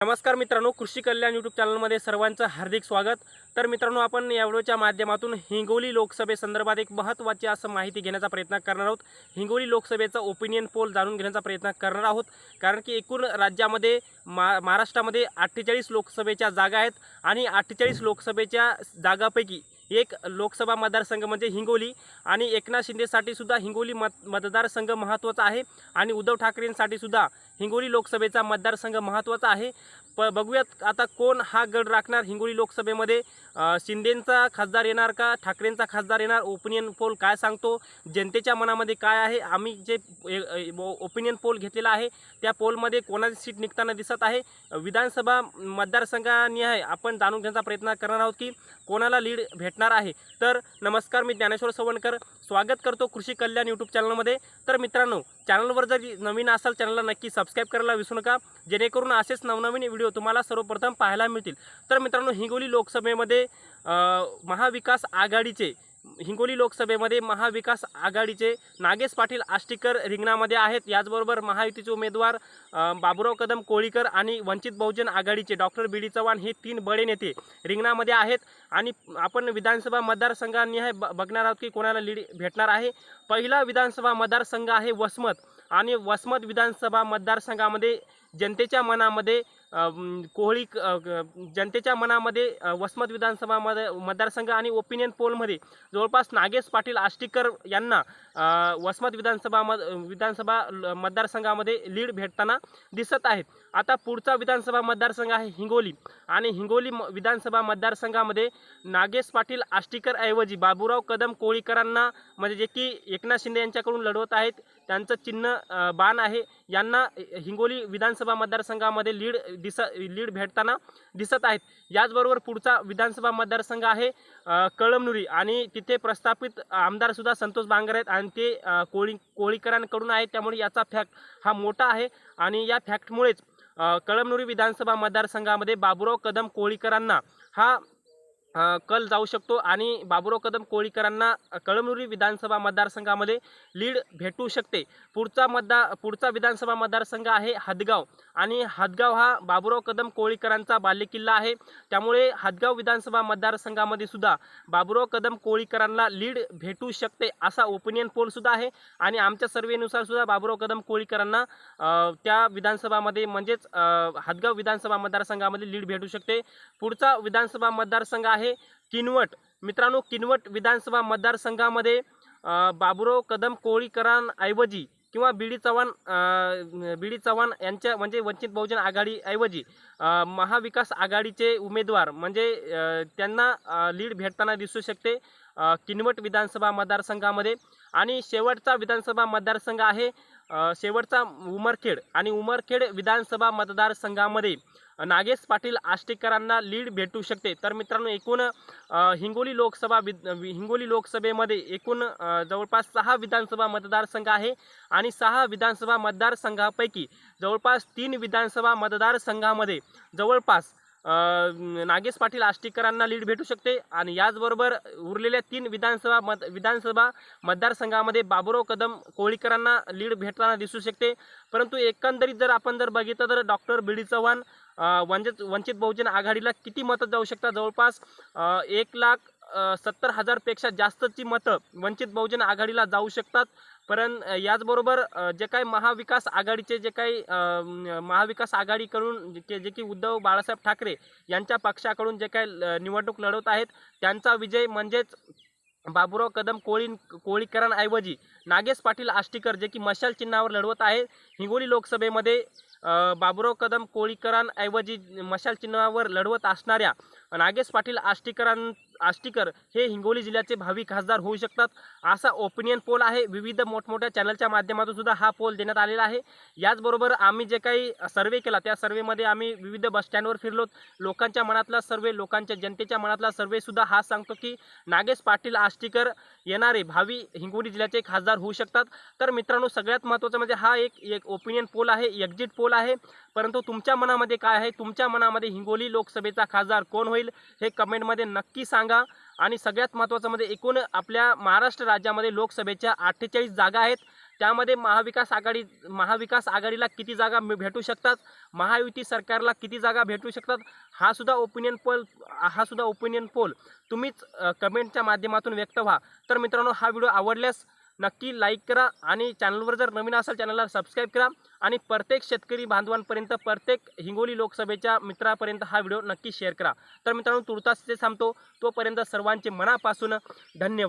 नमस्कार मित्रांनो कृषी कल्याण यूट्यूब चॅनलमध्ये सर्वांचं हार्दिक स्वागत. तर मित्रांनो आपण या व्हिडिओच्या माध्यमातून हिंगोली लोकसभेसंदर्भात एक महत्त्वाची असं माहिती घेण्याचा प्रयत्न करणार आहोत. हिंगोली लोकसभेचा ओपिनियन पोल जाणून घेण्याचा प्रयत्न करणार आहोत. कारण की एकूण राज्यामध्ये मा महाराष्ट्रामध्ये अठ्ठेचाळीस लोकसभेच्या जागा आहेत आणि अठ्ठेचाळीस लोकसभेच्या जागापैकी एक लोकसभा मतदारसंघ म्हणजे हिंगोली आणि एकनाथ शिंदेसाठी सुद्धा हिंगोली मत मतदारसंघ महत्त्वाचा आहे. आणि उद्धव ठाकरेंसाठी सुद्धा हिंगोली लोकसभेचा मतदारसंघ महत्त्वाचा आहे. प बघूयात आता कोण हा गड राखणार हिंगोली लोकसभेमध्ये. शिंदेंचा खासदार येणार का? ठाकरेंचा खासदार येणार? ओपिनियन पोल काय सांगतो? जनतेच्या मनामध्ये काय आहे? आम्ही जे ओपिनियन पोल घेतलेला आहे त्या पोलमध्ये कोणाची सीट निघताना दिसत आहे? विधानसभा मतदारसंघानिहाय आपण जाणून घेण्याचा प्रयत्न करणार आहोत की कोणाला लीड भेटणार आहे. तर नमस्कार मी ज्ञानेश्वर सवणकर स्वागत करतो कृषी कल्याण यूट्यूब चॅनलमध्ये तर मित्रांनो चॅनलवर जर नवीन असाल चॅनलला नक्की सबस्क्राईब करायला विसरू नका. जेणेकरून असेच नवनवीन व्हिडिओ तुम्हाला सर्वप्रथम पाहायला मिळतील. तर मित्रांनो हिंगोली लोकसभेमध्ये महाविकास आघाडीचे हिंगोली लोकसभेमध्ये महाविकास आघाडीचे नागेश पाटील आष्टीकर रिंगणामध्ये आहेत. याचबरोबर महायुतीचे उमेदवार बाबुराव कदम कोळीकर आणि वंचित बहुजन आघाडीचे डॉक्टर बी डी चव्हाण हे तीन बडे नेते रिंगणामध्ये आहेत. आणि आपण विधानसभा मतदारसंघांनी ब बघणार आहोत की कोणाला लीड भेटणार आहे. पहिला विधानसभा मतदारसंघ आहे वसमत. आणि वसमत विधानसभा मतदारसंघामध्ये जनतेच्या मनामध्ये कोहळी क- जनतेच्या मनामध्ये वसमत विधानसभा मतदारसंघ आणि ओपिनियन पोलमध्ये जवळपास नागेश पाटील आष्टीकर यांना वसमत विधानसभा मत विधानसभा ल- मतदारसंघामध्ये लीड भेटताना दिसत आहेत. आता पुढचा विधानसभा मतदारसंघ आहे हिंगोली आणि हिंगोली म- विधानसभा मतदारसंघामध्ये नागेश पाटील आष्टीकरऐवजी बाबूराव कदम कोळीकरांना म्हणजे जे की एकनाथ शिंदे यांच्याकडून लढवत आहेत त्यांचं चिन्ह बाण आहे. यांना हिंगोली विधानसभा मतदारसंघामध्ये लीड दिस लीड भेटताना दिसत आहेत. याचबरोबर पुढचा विधानसभा मतदारसंघ आहे कळमनुरी आणि तिथे प्रस्थापित आमदारसुद्धा संतोष बांगर आहेत आणि ते कोळी कोळीकरांकडून आहेत. त्यामुळे याचा फॅक्ट हा मोठा आहे आणि या फॅक्टमुळेच कळमनुरी विधानसभा मतदारसंघामध्ये बाबुराव कदम कोळीकरांना हा कल जाऊ शकतो आणि बाबुराव कदम कोळीकरांना कळमनुरी विधानसभा मतदारसंघामध्ये लीड भेटू शकते. पुढचा मतदार पुढचा विधानसभा मतदारसंघ आहे हदगाव आणि हदगाव हा बाबुराव कदम कोळीकरांचा बालेकिल्ला आहे. त्यामुळे हदगाव विधानसभा मतदारसंघामध्ये सुद्धा बाबुराव कदम कोळीकरांना लीड भेटू शकते असा ओपिनियन पोलसुद्धा आहे. आणि आमच्या सर्वेनुसार सुद्धा बाबुराव कदम कोळीकरांना त्या विधानसभामध्ये म्हणजेच हदगाव विधानसभा मतदारसंघामध्ये लीड भेटू शकते. पुढचा विधानसभा मतदारसंघ आहे किनवट मित्रांनो किनवट विधानसभा मतदारसंघामध्ये बाबुराव कदम कोळीकरांऐवजी किंवा B D Chavan B D Chavan यांच्या म्हणजे वंचित बहुजन आघाडीऐवजी महाविकास आघाडीचे उमेदवार म्हणजे त्यांना लीड भेटताना दिसू शकते किनवट विधानसभा मतदारसंघामध्ये. आणि शेवटचा विधानसभा मतदारसंघ आहे शेवटचा उमरखेड आणि उमरखेड विधानसभा मतदारसंघामध्ये नागेश पाटील आष्टेकरांना लीड भेटू शकते. तर मित्रांनो एकूण हिंगोली लोकसभा विद वि- हिंगोली लोकसभेमध्ये एकूण जवळपास सहा विधानसभा मतदारसंघ आहे आणि सहा विधानसभा मतदारसंघापैकी जवळपास तीन विधानसभा मतदारसंघामध्ये जवळपास नागेश पाटील आष्टीकरांना लीड भेटू शकते. आणि याचबरोबर उरलेल्या तीन विधानसभा मत विधानसभा मतदारसंघामध्ये बाबुराव कदम कोळीकरांना लीड भेटताना दिसू शकते. परंतु एकंदरीत जर आपण जर बघितलं तर doctor B D Chavan Vanchit Vanchit Bahujan आघाडीला किती मतं जाऊ शकतात? जवळपास एक लाख सत्तर हजारपेक्षा जास्तची मतं वंचित बहुजन आघाडीला जाऊ शकतात. परं याचबरोबर जे काही महाविकास आघाडीचे जे काही महाविकास आघाडीकडून जे जे की उद्धव बाळासाहेब ठाकरे यांच्या पक्षाकडून जे काही ल- निवडणूक लढवत आहेत त्यांचा विजय म्हणजेच बाबुराव कदम कोळी कोळीकरांऐवजी नागेश पाटील आष्टीकर जे की मशाल चिन्हावर लढवत आहे हिंगोली लोकसभेमध्ये बाबुराव कदम कोळीकरांऐवजी मशाल चिन्हावर लढवत असणाऱ्या नागेश पाटील आष्टीकरां आष्टीकर हे हिंगोली जिल्ह्याचे भावी खासदार होऊ शकतात. असा ओपिनियन पोल आहे. विविध मोठमोठ्या चॅनलच्या माध्यमातून सुद्धा हा पोल देण्यात आलेला आहे. याचबरोबर आम्ही जे काही सर्वे केला त्या सर्वेमध्ये आम्ही विविध बसस्टँडवर फिरलो. लोकांच्या मनातला सर्वे लोकांच्या जनतेच्या मनातला सर्वेसुद्धा हा सांगतो की नागेश पाटील आष्टीकर येणारे भावी हिंगोली जिल्ह्याचे खासदार होऊ शकतात. तर मित्रांनो सगळ्यात महत्त्वाचं म्हणजे हा एक एक ओपिनियन पोल आहे एक्झिट पोल आहे. परंतु तुमच्या मनामध्ये काय आहे? तुमच्या मनामध्ये हिंगोली लोकसभेचा खासदार कोण होईल? हे कमेंटमध्ये नक्की सांग. सांगा. आणि सगळ्यात महत्त्वाचं म्हणजे एकूण आपल्या महाराष्ट्र राज्यामध्ये लोकसभेच्या अठ्ठेचाळीस जागा आहेत. त्यामध्ये महाविकास आघाडी महाविकास आघाडीला किती जागा भेटू शकतात? महायुती सरकारला किती जागा भेटू शकतात? हा सुद्धा ओपिनियन पोल हा सुद्धा ओपिनियन पोल तुम्हीच कमेंटच्या माध्यमातून व्यक्त व्हा. तर मित्रांनो हा व्हिडिओ आवडल्यास नक्की लाईक करा आणि चॅनलवर जर नवीन असेल चॅनलला सबस्क्राईब करा. आणि प्रत्येक शेतकरी बांधवांपर्यंत प्रत्येक हिंगोली लोकसभेच्या मित्रापर्यंत हा व्हिडिओ नक्की शेअर करा. तर मित्रांनो तुर्तास ते थांबतो. तोपर्यंत सर्वांचे मनापासून धन्यवाद.